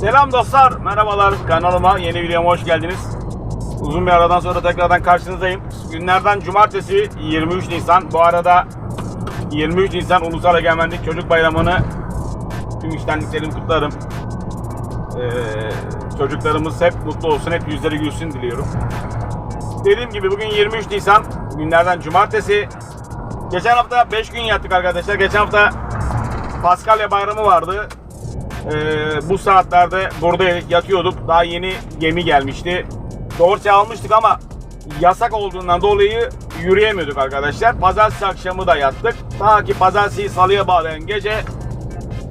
Selam dostlar, merhabalar. Kanalıma yeni videoma hoş geldiniz. Uzun bir aradan sonra tekrardan karşınızdayım. Günlerden cumartesi 23 Nisan. Bu arada 23 Nisan Ulusal Egemenlik Çocuk Bayramı'nı tüm iştenliklerimi kutlarım. Ee, çocuklarımız hep mutlu olsun, hep yüzleri gülsün diliyorum. Dediğim gibi bugün 23 Nisan, günlerden cumartesi. Geçen hafta 5 gün yattık arkadaşlar. Geçen hafta Paskalya bayramı vardı. Ee, bu saatlerde buradaydık, yatıyorduk. Daha yeni gemi gelmişti. Dorse almıştık ama yasak olduğundan dolayı yürüyemiyorduk arkadaşlar. Pazartesi akşamı da yattık. Ta ki pazartesiyi salıya bağlayan gece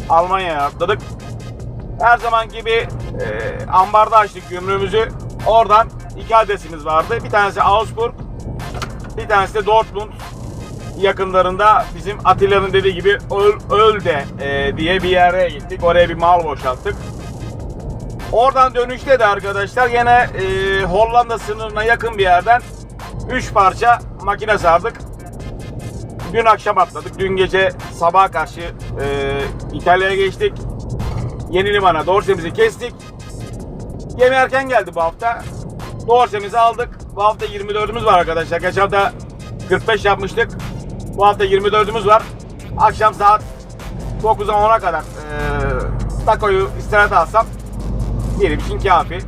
Almanya'ya atladık. Her zaman gibi e, ambarda açtık gümrüğümüzü. Oradan iki adresimiz vardı. Bir tanesi Augsburg, bir tanesi de Dortmund yakınlarında bizim Atilla'nın dediği gibi Öl, Ölde e, diye bir yere gittik. Oraya bir mal boşalttık. Oradan dönüşte de arkadaşlar yine e, Hollanda sınırına yakın bir yerden 3 parça makine sardık. Dün akşam atladık. Dün gece sabaha karşı e, İtalya'ya geçtik. Yeni limana dorsemizi kestik. Gemi erken geldi bu hafta. Dorsemizi aldık. Bu hafta 24'ümüz var arkadaşlar. Geçen hafta 45 yapmıştık. Bu hafta 24'ümüz var. Akşam saat 9'a 10'a kadar e, takoyu istirahat alsam benim için kafi.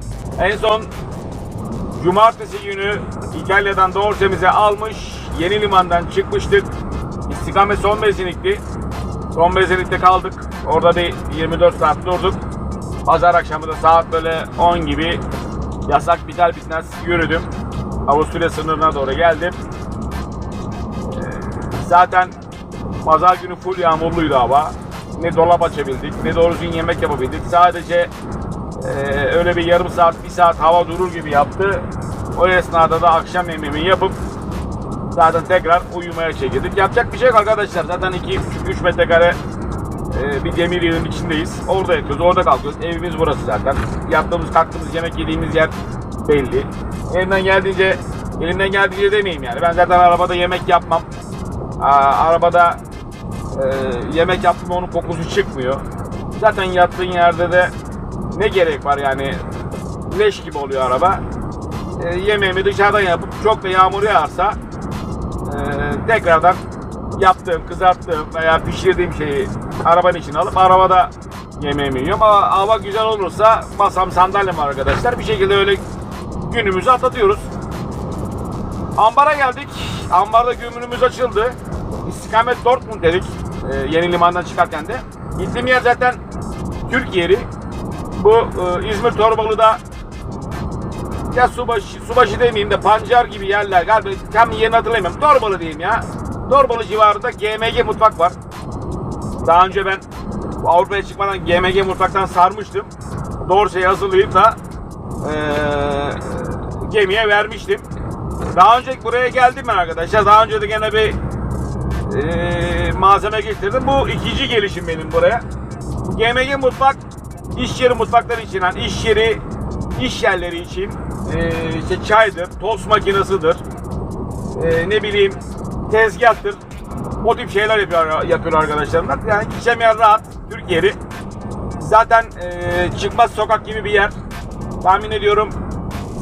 En son Cumartesi günü İtalya'dan Dorsemize almış yeni limandan çıkmıştık. İstikamet son benzinlikti. Son benzinlikte kaldık. Orada bir 24 saat durduk. Pazar akşamı da saat böyle 10 gibi yasak biter bitmez yürüdüm. Avusturya sınırına doğru geldim. Zaten pazar günü full yağmurluydu hava. Ne dolap açabildik, ne doğru düzgün yemek yapabildik. Sadece e, öyle bir yarım saat, bir saat hava durur gibi yaptı. O esnada da akşam yemeğimi yapıp zaten tekrar uyumaya çekildik. Yapacak bir şey yok arkadaşlar. Zaten 2-3 metrekare e, bir demir yığının içindeyiz. Orada yatıyoruz, orada kalkıyoruz. Evimiz burası zaten. Yattığımız, kalktığımız, yemek yediğimiz yer belli. Elimden geldiğince, elimden geldiğince demeyeyim yani. Ben zaten arabada yemek yapmam. Arabada e, yemek yaptım onun kokusu çıkmıyor. Zaten yattığın yerde de ne gerek var yani leş gibi oluyor araba. E, yemeğimi dışarıdan yapıp çok da yağmur yağarsa e, tekrardan yaptığım, kızarttığım veya pişirdiğim şeyi arabanın içine alıp arabada yemeğimi yiyorum. Ama hava güzel olursa masam sandalyem arkadaşlar. Bir şekilde öyle günümüzü atlatıyoruz. Ambara geldik. Ambarda gümrüğümüz açıldı. İstikamet Dortmund dedik. e, yeni limandan çıkarken de. Gittiğim yer zaten Türk yeri. Bu e, İzmir Torbalı'da ya Subaşı, Subaşı demeyeyim de Pancar gibi yerler galiba tam yerini hatırlamıyorum. Torbalı diyeyim ya. Torbalı civarında GMG mutfak var. Daha önce ben Avrupa'ya çıkmadan GMG mutfaktan sarmıştım. Dorsey'i hazırlayıp da e, gemiye vermiştim. Daha önce buraya geldim ben arkadaşlar. Daha önce de gene bir e, malzeme getirdim. Bu ikinci gelişim benim buraya. GMG mutfak iş yeri mutfakları için yani iş yeri iş yerleri için e, işte çaydır, tost makinesidir. E, ne bileyim tezgahtır. O tip şeyler yapıyor, yapıyor arkadaşlarımlar. Yani gideceğim yer rahat. Türk yeri. Zaten e, çıkmaz sokak gibi bir yer. Tahmin ediyorum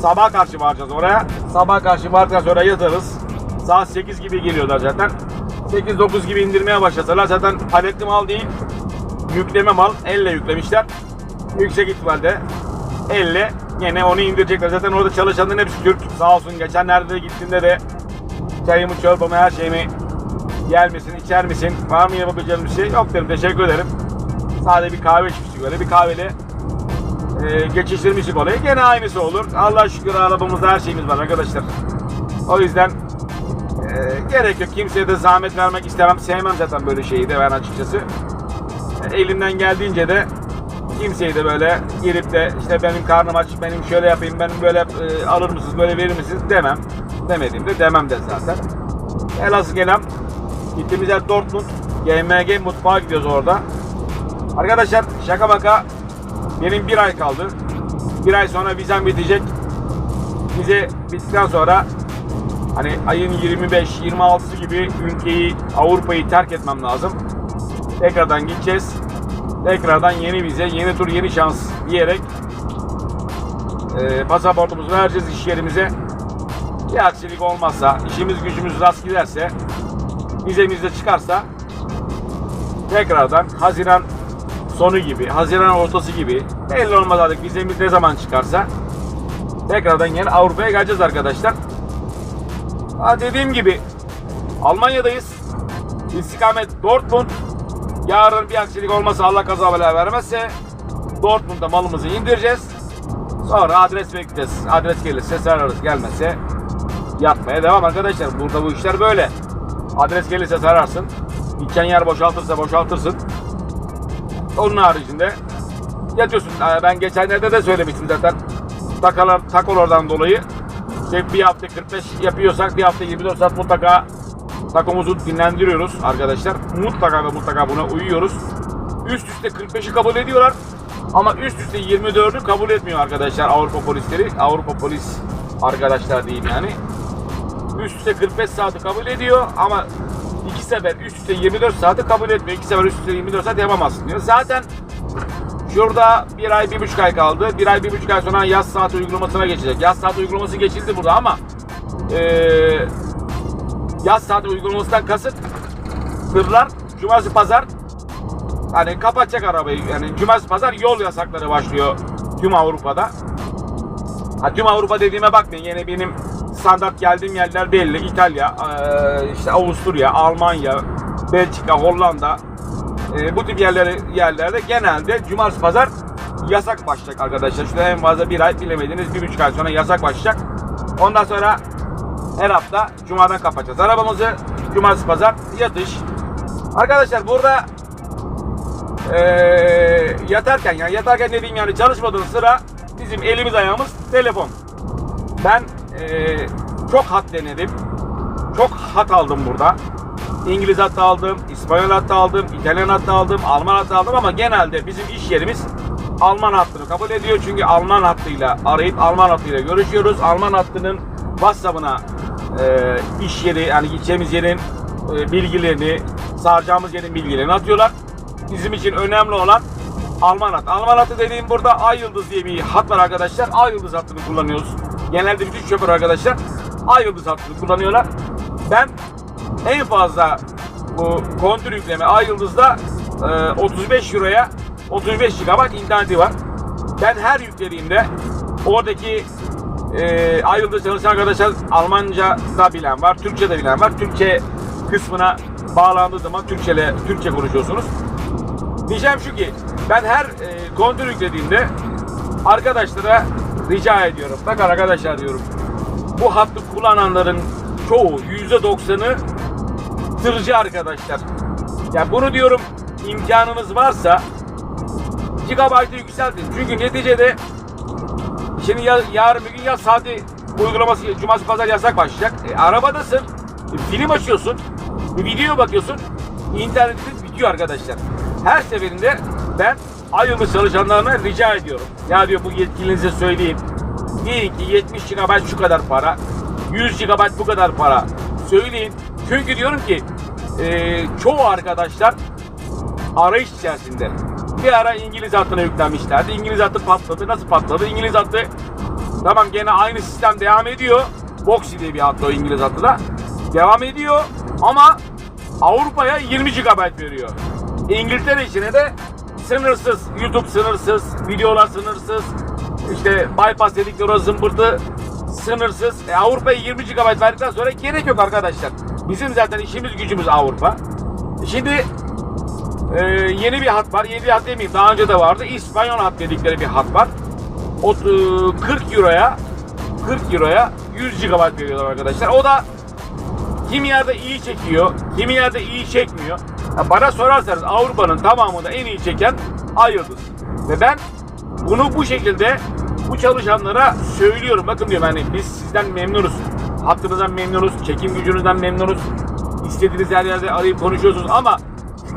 sabah karşı varacağız oraya. Sabah karşı vardıktan sonra yatarız. Saat 8 gibi geliyorlar zaten. 8-9 gibi indirmeye başlasalar zaten paletli mal değil. Yükleme mal. Elle yüklemişler. Yüksek ihtimalle elle yine onu indirecekler. Zaten orada çalışanların hepsi Türk. Sağ olsun geçenlerde de gittiğimde de çayımı, çorbamı, her şeyimi yer misin, içer misin, var mı yapabileceğim bir şey? Yok dedim, teşekkür ederim. Sadece bir kahve içmiştik öyle, bir kahveli e, geçiştirmiştik olayı. Gene aynısı olur. Allah şükür arabamızda her şeyimiz var arkadaşlar. O yüzden e, gerek yok. Kimseye de zahmet vermek istemem. Sevmem zaten böyle şeyi de ben açıkçası. E, elimden geldiğince de kimseyi de böyle girip de işte benim karnım aç, benim şöyle yapayım, benim böyle e, alır mısınız, böyle verir misiniz demem. Demediğimde demem de zaten. Elazığ gelen gittiğimiz yer Dortmund. GMG mutfağa gidiyoruz orada. Arkadaşlar şaka baka benim bir ay kaldı. Bir ay sonra vizem bitecek. Vize bittikten sonra hani ayın 25-26'sı gibi ülkeyi, Avrupa'yı terk etmem lazım. Tekrardan gideceğiz. tekrardan yeni vize, yeni tur, yeni şans diyerek e, pasaportumuzu vereceğiz iş yerimize. Bir aksilik olmazsa, işimiz gücümüz rast giderse, vizemiz de çıkarsa tekrardan Haziran sonu gibi, Haziran ortası gibi belli olmaz artık vizemiz ne zaman çıkarsa tekrardan yine Avrupa'ya geleceğiz arkadaşlar. Ha dediğim gibi Almanya'dayız. İstikamet Dortmund. Yarın bir aksilik olmasa Allah kaza bela vermezse Dortmund'da malımızı indireceğiz. Sonra adres bekleyeceğiz. Adres gelirse sararız. Gelmezse yatmaya devam arkadaşlar. Burada bu işler böyle. Adres gelirse sararsın. Gideceğin yer boşaltırsa boşaltırsın. Onun haricinde yatıyorsun. Ben geçenlerde de söylemiştim zaten. Takalar, takolardan dolayı işte bir hafta 45 yapıyorsak bir hafta 24 saat mutlaka takomuzu dinlendiriyoruz arkadaşlar. Mutlaka ve mutlaka buna uyuyoruz. Üst üste 45'i kabul ediyorlar. Ama üst üste 24'ü kabul etmiyor arkadaşlar Avrupa polisleri. Avrupa polis arkadaşlar diyeyim yani. Üst üste 45 saati kabul ediyor ama iki sefer üst üste 24 saati kabul etmiyor. İki sefer üst üste 24 saat yapamazsın diyor. Zaten Şurada bir ay, bir buçuk ay kaldı. Bir ay, bir buçuk ay sonra yaz saat uygulamasına geçecek. Yaz saat uygulaması geçildi burada ama eee yaz saat uygulamasından kasıt tırlar cumartesi pazar hani kapatacak arabayı. Yani cumartesi pazar yol yasakları başlıyor tüm Avrupa'da. Ha, tüm Avrupa dediğime bakmayın. Yine benim standart geldiğim yerler belli. İtalya, eee, işte Avusturya, Almanya, Belçika, Hollanda, e, bu tip yerlere, yerlerde genelde cumartesi pazar yasak başlayacak arkadaşlar. Şurada en fazla bir ay bilemediniz bir buçuk ay sonra yasak başlayacak. Ondan sonra her hafta cumadan kapatacağız. Arabamızı cumartesi pazar yatış. Arkadaşlar burada e, yatarken yani yatarken dediğim yani çalışmadığın sıra bizim elimiz ayağımız telefon. Ben e, çok hat denedim. Çok hat aldım burada. İngiliz hattı aldım, İspanyol hattı aldım, İtalyan hattı aldım, Alman hattı aldım ama genelde bizim iş yerimiz Alman hattını kabul ediyor. Çünkü Alman hattıyla arayıp Alman hattıyla görüşüyoruz. Alman hattının WhatsApp'ına e, iş yeri yani gideceğimiz yerin e, bilgilerini, saracağımız yerin bilgilerini atıyorlar. Bizim için önemli olan Alman hattı. Alman hattı dediğim burada Ay Yıldız diye bir hat var arkadaşlar. Ay Yıldız hattını kullanıyoruz. Genelde bütün şoför arkadaşlar Ay Yıldız hattını kullanıyorlar. Ben en fazla bu kontür yükleme Ay Yıldız'da e, 35 Euro'ya 35 GB interneti var. Ben her yüklediğimde oradaki e, Ay Yıldız çalışan arkadaşlar Almanca da bilen var, Türkçe de bilen var. Türkçe kısmına bağlandığı zaman Türkçe Türkçe konuşuyorsunuz. Diyeceğim şu ki ben her e, kontür yüklediğimde arkadaşlara rica ediyorum. Bakın arkadaşlar diyorum. Bu hattı kullananların çoğu %90'ı tırcı arkadaşlar. Ya bunu diyorum imkanınız varsa gigabaytı yükseltin. Çünkü neticede şimdi ya, yarın bir gün yaz saati uygulaması cumartesi pazar yasak başlayacak. E, arabadasın. e, film açıyorsun. Bir video bakıyorsun. İnternetiniz bitiyor arkadaşlar. Her seferinde ben Ayıldız çalışanlarına rica ediyorum. Ya diyor bu yetkilinize söyleyin. Deyin ki 70 GB şu kadar para. 100 GB bu kadar para. Söyleyin. Çünkü diyorum ki e, çoğu arkadaşlar arayış içerisinde. Bir ara İngiliz hattına yüklenmişlerdi. İngiliz hattı patladı. Nasıl patladı? İngiliz hattı tamam gene aynı sistem devam ediyor. Boxy diye bir hattı o İngiliz hattı da. Devam ediyor ama Avrupa'ya 20 GB veriyor. İngiltere içine de sınırsız, YouTube sınırsız, videolar sınırsız, işte bypass dedikleri o zımbırtı sınırsız. E, Avrupa'ya 20 GB verdikten sonra gerek yok arkadaşlar. Bizim zaten işimiz gücümüz Avrupa. Şimdi e, yeni bir hat var. Yeni bir hat demeyeyim. Daha önce de vardı. İspanyol hat dedikleri bir hat var. O, e, 40 Euro'ya 40 Euro'ya 100 GB veriyorlar arkadaşlar. O da kimi yerde iyi çekiyor, kimi yerde iyi çekmiyor. Ya bana sorarsanız Avrupa'nın tamamında en iyi çeken Ay Yıldız. Ve ben bunu bu şekilde bu çalışanlara söylüyorum. Bakın diyorum hani biz sizden memnunuz. Hattınızdan memnunuz, çekim gücünüzden memnunuz. İstediğiniz her yerde arayıp konuşuyorsunuz ama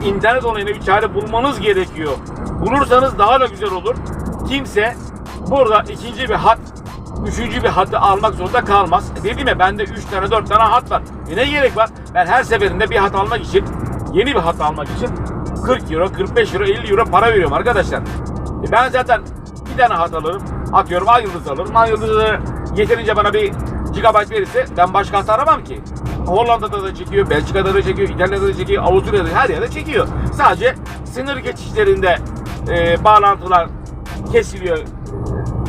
internet olayına bir çare bulmanız gerekiyor. Bulursanız daha da güzel olur. Kimse burada ikinci bir hat, üçüncü bir hattı almak zorunda kalmaz. Dedim ya bende üç tane dört tane hat var. E ne gerek var? Ben her seferinde bir hat almak için, yeni bir hat almak için 40 euro, 45 euro, 50 euro para veriyorum arkadaşlar. E ben zaten bir tane hat alırım. Atıyorum ay yıldız alırım. Ay yıldızı yeterince bana bir gigabyte verirse ben başka hat aramam ki. Hollanda'da da çekiyor, Belçika'da da çekiyor, İtalya'da da çekiyor, Avusturya'da her yerde çekiyor. Sadece sınır geçişlerinde e, bağlantılar kesiliyor.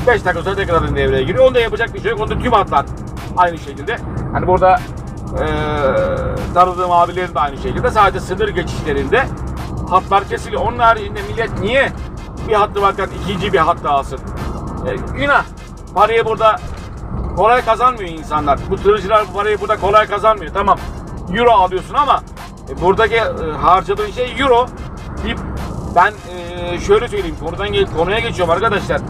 5 dakika sonra tekrardan devreye giriyor. Onda yapacak bir şey yok. Onda tüm hatlar aynı şekilde. Hani burada e, tanıdığım abilerim de aynı şekilde. Sadece sınır geçişlerinde hatlar kesiliyor. Onun haricinde millet niye bir hattı varken ikinci bir hat alsın? E, günah. Parayı burada kolay kazanmıyor insanlar. Bu tırcılar bu parayı burada kolay kazanmıyor. Tamam. Euro alıyorsun ama e, buradaki e, harcadığın şey euro. Bir, ben e, şöyle söyleyeyim. Konudan gel, konuya geçiyorum arkadaşlar.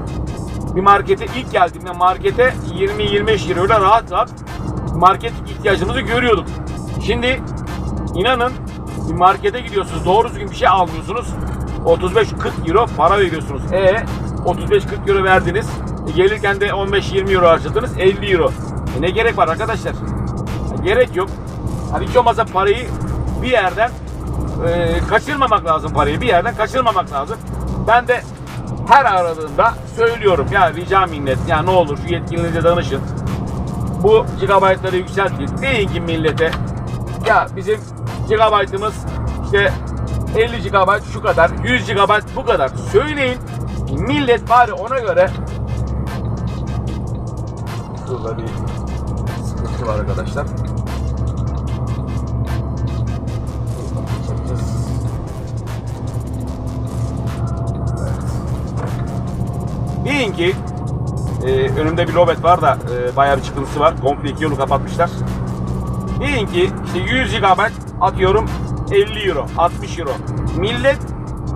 Bir markete ilk geldiğimde markete 20-25 euro ile rahat rahat market ihtiyacımızı görüyorduk. Şimdi inanın bir markete gidiyorsunuz doğru düzgün bir şey almıyorsunuz. 35-40 euro para veriyorsunuz. E 35-40 euro verdiniz. Gelirken de 15-20 euro harcadınız 50 euro. E, ne gerek var arkadaşlar? E, gerek yok. Hani hiç olmazsa parayı bir yerden e, kaçırmamak lazım parayı. Bir yerden kaçırmamak lazım. Ben de her aradığımda söylüyorum ya rica minnet ya ne olur şu yetkilinize danışın. Bu gigabaytları yükseltin. Deyin ki millete ya bizim gigabaytımız işte 50 GB şu kadar, 100 GB bu kadar. Söyleyin. Millet bari ona göre Şurada bir sıkıntı var arkadaşlar. Deyin ki e, önümde bir lobet var da e, bayağı bir çıkıntısı var. Komple iki yolu kapatmışlar. Deyin ki işte 100 GB atıyorum 50 euro, 60 euro. Millet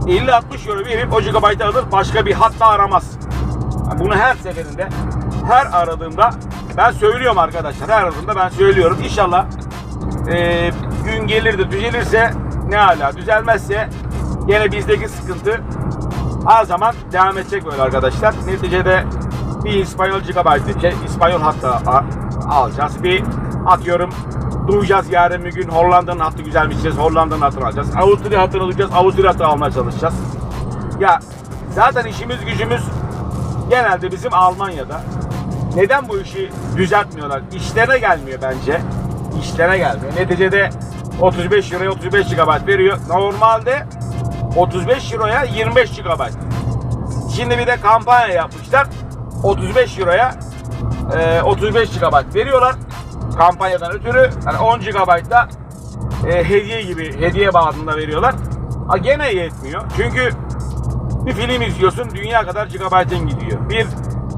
50-60 euro verip o GB'ı alır başka bir hatta aramaz. Bunu her seferinde her aradığımda ben söylüyorum arkadaşlar. Her aradığımda ben söylüyorum. İnşallah e, gün gelir de düzelirse ne hala düzelmezse gene bizdeki sıkıntı her zaman devam edecek böyle arkadaşlar. Neticede bir İspanyol gigabyte, şey, İspanyol hatta alacağız. Bir atıyorum duyacağız yarın bir gün Hollanda'nın hattı güzelmiş diyeceğiz. Hollanda'nın hattını alacağız. Avusturya hattını alacağız. Avusturya hattını almaya çalışacağız. Ya zaten işimiz gücümüz genelde bizim Almanya'da. Neden bu işi düzeltmiyorlar? İşlerine gelmiyor bence. İşlerine gelmiyor. Neticede 35 euroya 35 GB veriyor. Normalde 35 euroya 25 GB. Şimdi bir de kampanya yapmışlar. 35 euroya e, 35 GB veriyorlar. Kampanyadan ötürü yani 10 GB da e, hediye gibi hediye bağında veriyorlar. Ha gene yetmiyor. Çünkü bir film izliyorsun dünya kadar gigabaytın gidiyor. Bir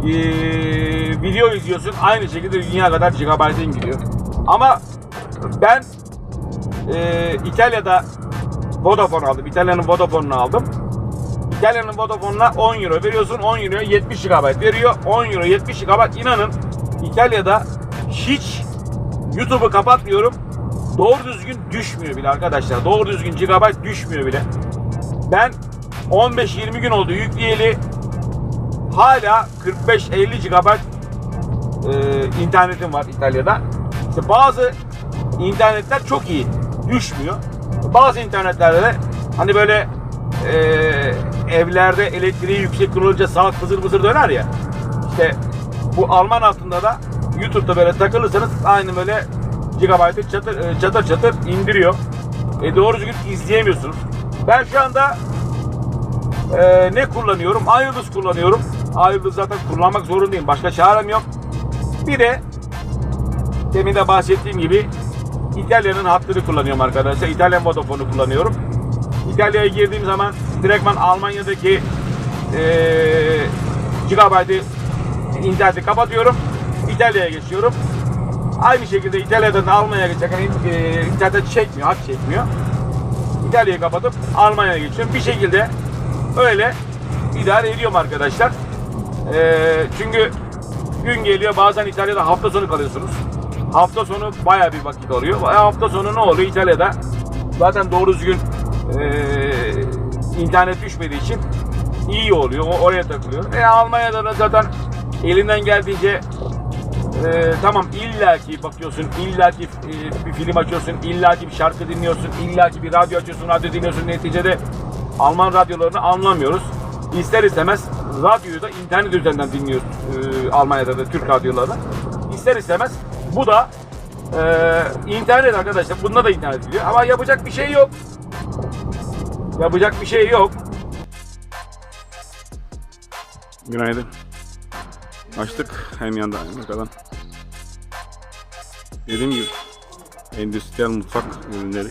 e, video izliyorsun aynı şekilde dünya kadar gigabaytın gidiyor. Ama ben e, İtalya'da Vodafone aldım. İtalya'nın Vodafone'unu aldım. İtalya'nın Vodafone'una 10 euro veriyorsun. 10 euroya 70 GB veriyor. 10 euro 70 GB inanın İtalya'da hiç YouTube'u kapatmıyorum. Doğru düzgün düşmüyor bile arkadaşlar. Doğru düzgün GB düşmüyor bile. Ben 15-20 gün oldu yükleyeli hala 45-50 GB e, internetim var İtalya'da. İşte bazı internetler çok iyi. Düşmüyor. Bazı internetlerde de hani böyle e, evlerde elektriği yüksek kullanınca saat fızır fızır döner ya. İşte bu Alman altında da YouTube'da böyle takılırsanız aynı böyle gigabaytı çatır e, çatır çatır indiriyor. E doğru düzgün izleyemiyorsunuz. Ben şu anda e, ne kullanıyorum? iYıldız kullanıyorum. iYıldız zaten kullanmak zorundayım. Başka çarem yok. Bir de demin de bahsettiğim gibi İtalya'nın hattını kullanıyorum arkadaşlar. İtalyan Vodafone'u kullanıyorum. İtalya'ya girdiğim zaman direktman Almanya'daki eee gigabaytı interneti kapatıyorum. İtalya'ya geçiyorum. Aynı şekilde İtalya'dan Almanya'ya geçerken e, internet çekmiyor, hat çekmiyor. İtalya'yı kapatıp Almanya'ya geçiyorum. Bir şekilde öyle idare ediyorum arkadaşlar. Eee, çünkü gün geliyor bazen İtalya'da hafta sonu kalıyorsunuz. Hafta sonu baya bir vakit oluyor. E, hafta sonu ne oluyor İtalya'da? Zaten doğru düzgün eee, internet düşmediği için iyi oluyor. O oraya takılıyor. E Almanya'da da zaten elinden geldiğince e, tamam illaki bakıyorsun, illaki e, bir film açıyorsun, illaki bir şarkı dinliyorsun, illaki bir radyo açıyorsun, radyo dinliyorsun. Neticede Alman radyolarını anlamıyoruz. İster istemez radyoyu da internet üzerinden dinliyoruz e, Almanya'da da Türk radyolarını. İster istemez bu da e, internet arkadaşlar. Bunda da internet gidiyor. Ama yapacak bir şey yok. Yapacak bir şey yok. Günaydın. Açtık hem yanda hem arkadan. Dediğim gibi endüstriyel mutfak ürünleri.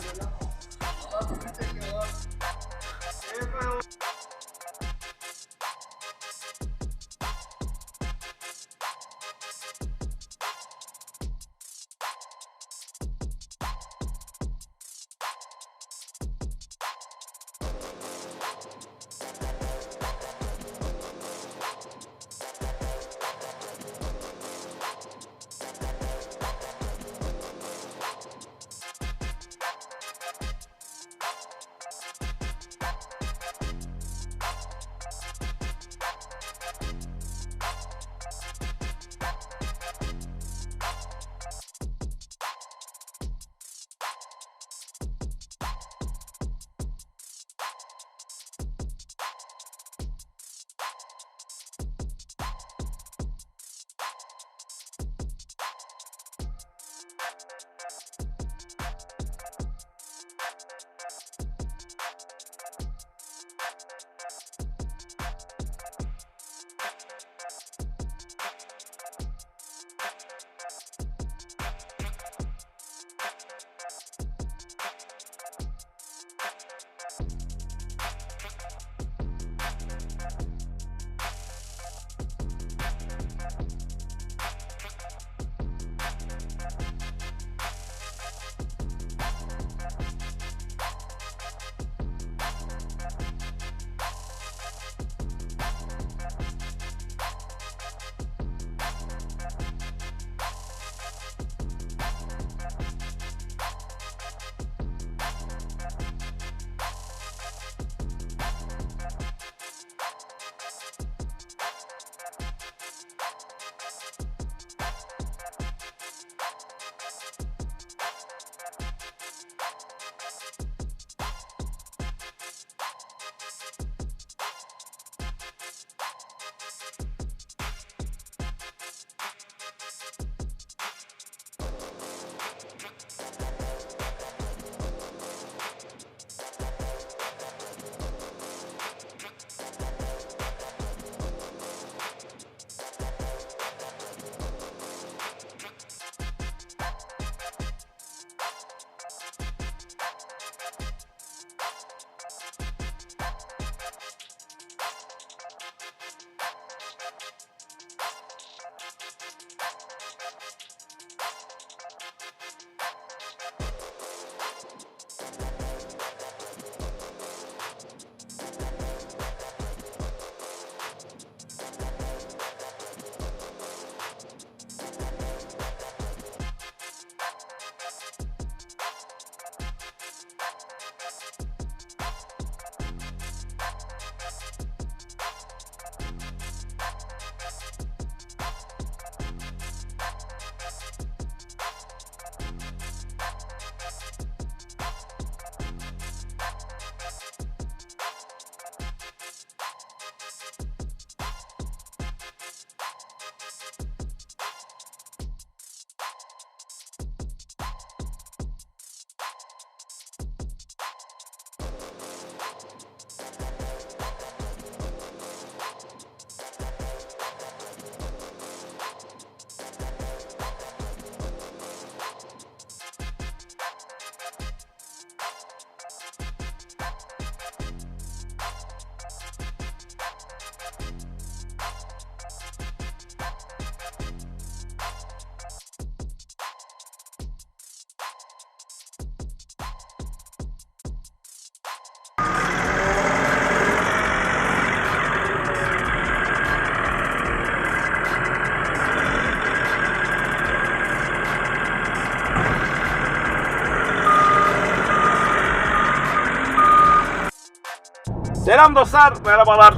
Selam dostlar, merhabalar.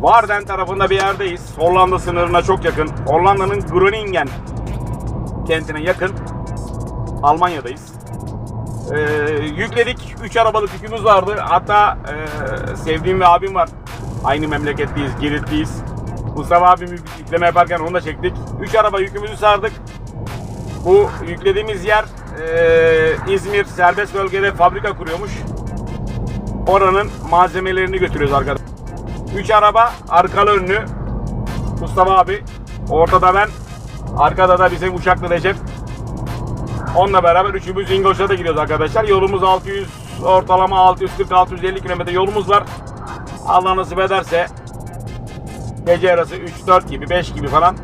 Varden tarafında bir yerdeyiz. Hollanda sınırına çok yakın. Hollanda'nın Groningen kentine yakın. Almanya'dayız. Ee, yükledik. 3 arabalık yükümüz vardı. Hatta e, sevdiğim bir abim var. Aynı memleketliyiz, Giritliyiz. Mustafa abim yük- yükleme yaparken onu da çektik. 3 araba yükümüzü sardık. Bu yüklediğimiz yer e, İzmir serbest bölgede fabrika kuruyormuş. Oranın malzemelerini götürüyoruz arkadaşlar. 3 araba arkalı önlü. Mustafa abi. Ortada ben. Arkada da bizim Uşaklı Recep. Onunla beraber üçümüz İngoş'a gidiyoruz arkadaşlar. Yolumuz 600 ortalama 640-650 kilometre yolumuz var. Allah nasip ederse gece yarısı 3-4 gibi 5 gibi falan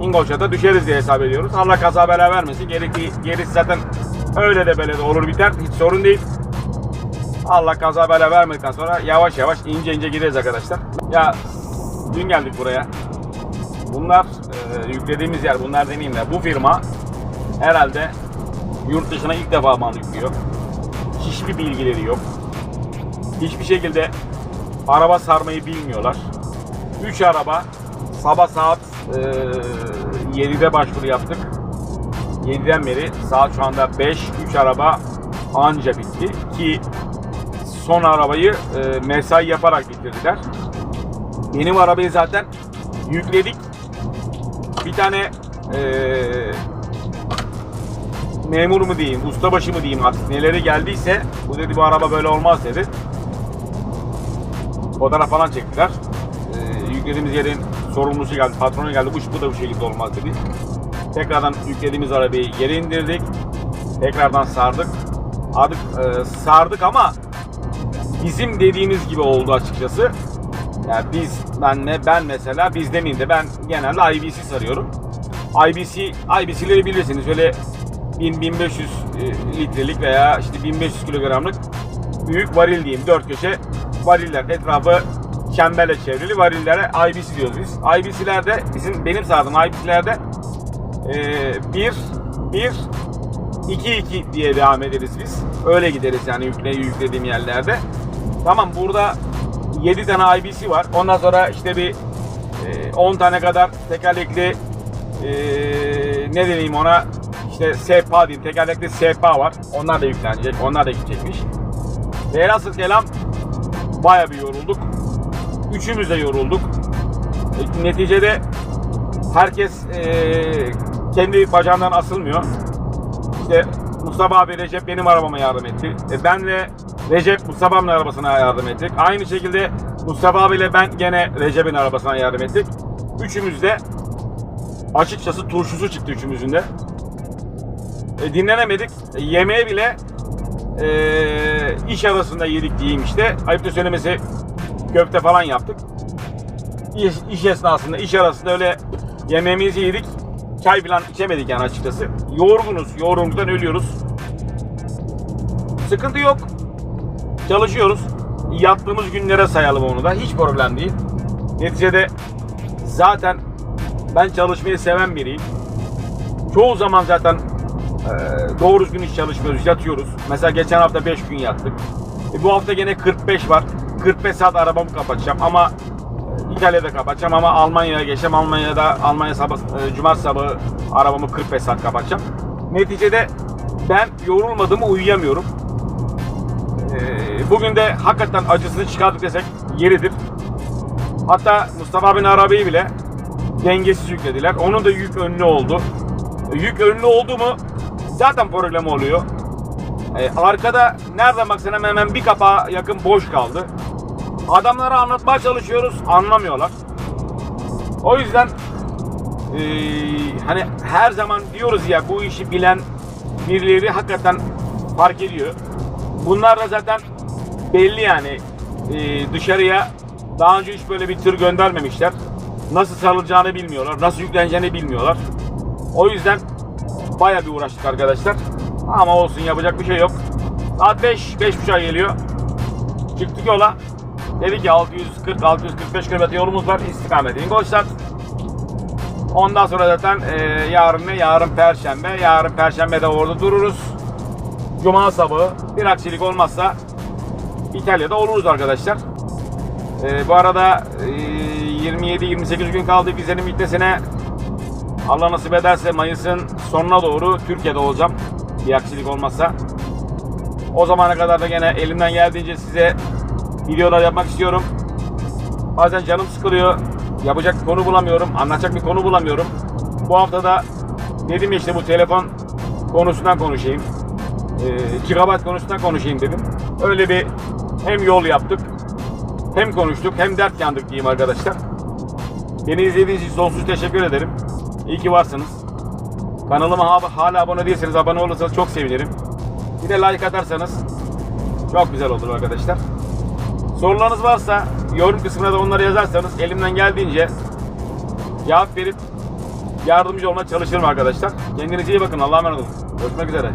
İngoş'a da düşeriz diye hesap ediyoruz. Allah kaza bela vermesin. Gerisi, gerisi zaten öyle de böyle de olur biter. Hiç sorun değil. Allah kaza bela vermedikten sonra yavaş yavaş ince ince gideriz arkadaşlar. Ya dün geldik buraya. Bunlar e, yüklediğimiz yer bunlar demeyeyim de bu firma herhalde yurt dışına ilk defa mal yüklüyor. Hiçbir bilgileri yok. Hiçbir şekilde araba sarmayı bilmiyorlar. 3 araba sabah saat e, 7'de başvuru yaptık. 7'den beri saat şu anda 5 3 araba anca bitti ki son arabayı e, mesai yaparak bitirdiler. Benim arabayı zaten yükledik. Bir tane e, memur mu diyeyim, ustabaşı mı diyeyim artık neleri geldiyse bu dedi bu araba böyle olmaz dedi. Fotoğraf falan çektiler. E, yüklediğimiz yerin sorumlusu geldi, patronu geldi. Bu, bu da bu şekilde olmaz dedi. Tekrardan yüklediğimiz arabayı yere indirdik. Tekrardan sardık. Artık e, sardık ama bizim dediğimiz gibi oldu açıkçası. Yani biz ben ne ben mesela biz demeyeyim de ben genelde IBC sarıyorum. IBC IBC'leri bilirsiniz öyle 1000 1500 e, litrelik veya işte 1500 kilogramlık büyük varil diyeyim dört köşe variller etrafı çemberle çevrili varillere IBC diyoruz biz. IBC'lerde bizim benim sardığım IBC'lerde e, 1 1 2 2 diye devam ederiz biz. Öyle gideriz yani yükle, yüklediğim yerlerde. Tamam burada 7 tane IBC var. Ondan sonra işte bir e, 10 tane kadar tekerlekli e, ne deneyim ona işte SPA diyeyim. Tekerlekli SPA var. Onlar da yüklenecek. Onlar da gidecekmiş. Velhasıl kelam baya bir yorulduk. Üçümüz de yorulduk. E, neticede herkes e, kendi bacağından asılmıyor. İşte Mustafa abi Recep benim arabama yardım etti. E, ben ve Recep Mustafa abinin arabasına yardım ettik. Aynı şekilde Mustafa abiyle ben gene Recep'in arabasına yardım ettik. Üçümüz de açıkçası turşusu çıktı üçümüzün de. E, dinlenemedik. E, yemeğe bile e, iş arasında yedik diyeyim işte. Ayıp da söylemesi köfte falan yaptık. İş, iş esnasında, iş arasında öyle yemeğimizi yedik. Çay falan içemedik yani açıkçası. Yorgunuz, yorgunluktan ölüyoruz. Sıkıntı yok. Çalışıyoruz. Yattığımız günlere sayalım onu da. Hiç problem değil. Neticede zaten ben çalışmayı seven biriyim. Çoğu zaman zaten doğru düzgün hiç çalışmıyoruz, yatıyoruz. Mesela geçen hafta 5 gün yattık. E, bu hafta gene 45 var. 45 saat arabamı kapatacağım ama İtalya'da kapatacağım ama Almanya'ya geçeceğim. Almanya'da Almanya sabah, cumartesi sabahı arabamı 45 saat kapatacağım. Neticede ben yorulmadım uyuyamıyorum. Bugün de hakikaten acısını çıkardık desek yeridir. Hatta Mustafa abinin arabayı bile dengesiz yüklediler. Onun da yük önlü oldu. E, Yük önlü oldu mu zaten problem oluyor. E, arkada nereden baksan hemen hemen bir kapağa yakın boş kaldı. Adamlara anlatmaya çalışıyoruz anlamıyorlar. O yüzden e, hani her zaman diyoruz ya bu işi bilen birileri hakikaten fark ediyor. Bunlar da zaten belli yani E, dışarıya daha önce hiç böyle bir tır göndermemişler. Nasıl sarılacağını bilmiyorlar, nasıl yükleneceğini bilmiyorlar. O yüzden baya bir uğraştık arkadaşlar. Ama olsun yapacak bir şey yok. Saat 5, 5.30'a geliyor. Çıktık yola. Dedik ki 640-645 km yolumuz var. İstikamet İngolstadt. Ondan sonra zaten e, yarın ne? Yarın Perşembe. Yarın Perşembe de orada dururuz. Cuma sabahı bir aksilik olmazsa İtalya'da oluruz arkadaşlar. E, bu arada e, 27-28 gün kaldı vizenin bitmesine. Allah nasip ederse Mayıs'ın sonuna doğru Türkiye'de olacağım. Bir aksilik olmazsa. O zamana kadar da gene elimden geldiğince size videolar yapmak istiyorum. Bazen canım sıkılıyor. Yapacak bir konu bulamıyorum. Anlatacak bir konu bulamıyorum. Bu hafta da dedim işte bu telefon konusundan konuşayım. Ee, gigabyte konusundan konuşayım dedim. Öyle bir hem yol yaptık, hem konuştuk, hem dert yandık diyeyim arkadaşlar. Beni izlediğiniz için sonsuz teşekkür ederim. İyi ki varsınız. Kanalıma ha- hala abone değilseniz abone olursanız çok sevinirim. Bir de like atarsanız çok güzel olur arkadaşlar. Sorularınız varsa yorum kısmına da onları yazarsanız elimden geldiğince cevap verip yardımcı olmaya çalışırım arkadaşlar. Kendinize iyi bakın. Allah'a emanet olun. Görüşmek üzere.